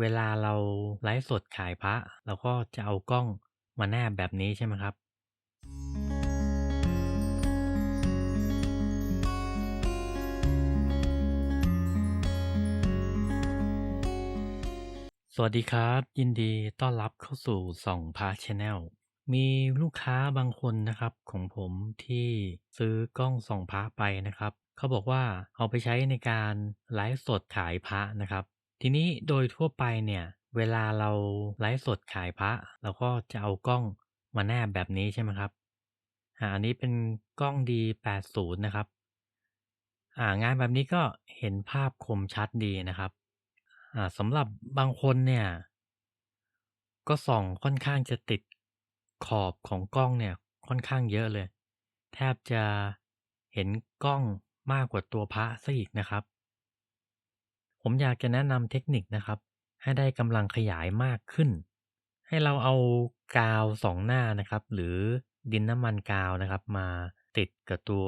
เวลาเราไลฟ์สดขายพระ เราก็จะเอากล้องมาแนบแบบนี้ใช่ไหมครับ สวัสดีครับ ยินดีต้อนรับเข้าสู่ส่องพระชาแนลมีลูกค้าบางคนนะครับของผมที่ซื้อกล้องส่องพระไปนะครับ เขาบอกว่าเอาไปใช้ในการไลฟ์สดขายพระนะครับ ทีนี้โดยทั่วไปเนี่ย เวลาเราไลฟ์สดขายพระเราก็จะเอากล้องมาแนบแบบนี้ใช่ไหมครับอ่าอันนี้เป็นกล้อง D80 นะครับ อ่างานแบบนี้ก็เห็นภาพคมชัดดีนะครับอ่าสำหรับบางคนเนี่ย ก็ส่องค่อนข้างจะติดขอบของกล้องเนี่ยค่อนข้างเยอะเลย แทบจะเห็นกล้องมากกว่าตัวพระซะอีกนะครับ ผมอยากจะแนะนำเทคนิคนะครับ ให้ได้กำลังขยายมากขึ้น ให้เราเอากาวสองหน้านะครับ หรือดินน้ำมันกาวนะครับ มาติดกับตัว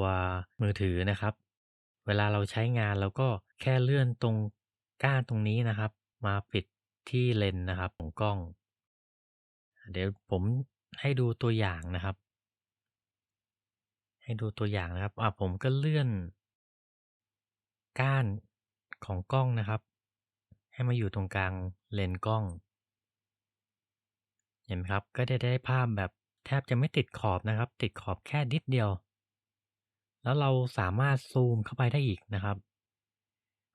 มือถือนะครับ เวลาเราใช้งานเราก็แค่เลื่อนตรงก้านตรงนี้นะครับ มาปิดที่เลนส์นะครับของกล้อง เดี๋ยวผมให้ดูตัวอย่างนะครับ ให้ดูตัวอย่างนะครับอะผมก็เลื่อนก้าน ของกล้องนะครับ ให้มาอยู่ตรงกลางเลนกล้อง เห็นไหมครับก็จะได้ภาพแบบแทบจะไม่ติดขอบนะครับ ติดขอบแค่นิดเดียว แล้วเราสามารถซูมเข้าไปได้อีกนะครับ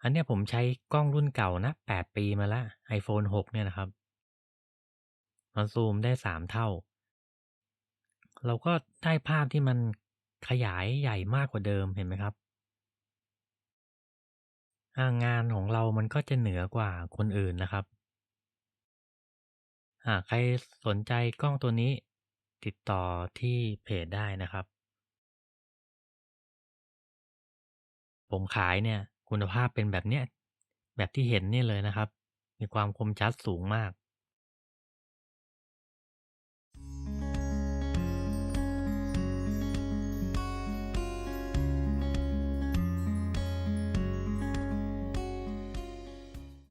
อันนี้ผมใช้กล้องรุ่นเก่านะ 8 ปีมาแล้ว iPhone 6 เนี่ยนะครับ มันซูมได้ 3 เท่า เราก็ได้ภาพที่มันขยายใหญ่มากกว่าเดิมเห็นไหมครับ งานของเรามันก็จะเหนือกว่าคนอื่นนะครับ หากใครสนใจกล้องตัวนี้ ติดต่อที่เพจได้นะครับ ผมขายเนี่ย คุณภาพเป็นแบบเนี้ยแบบที่เห็นนี่เลยนะครับ มีความคมชัดสูงมาก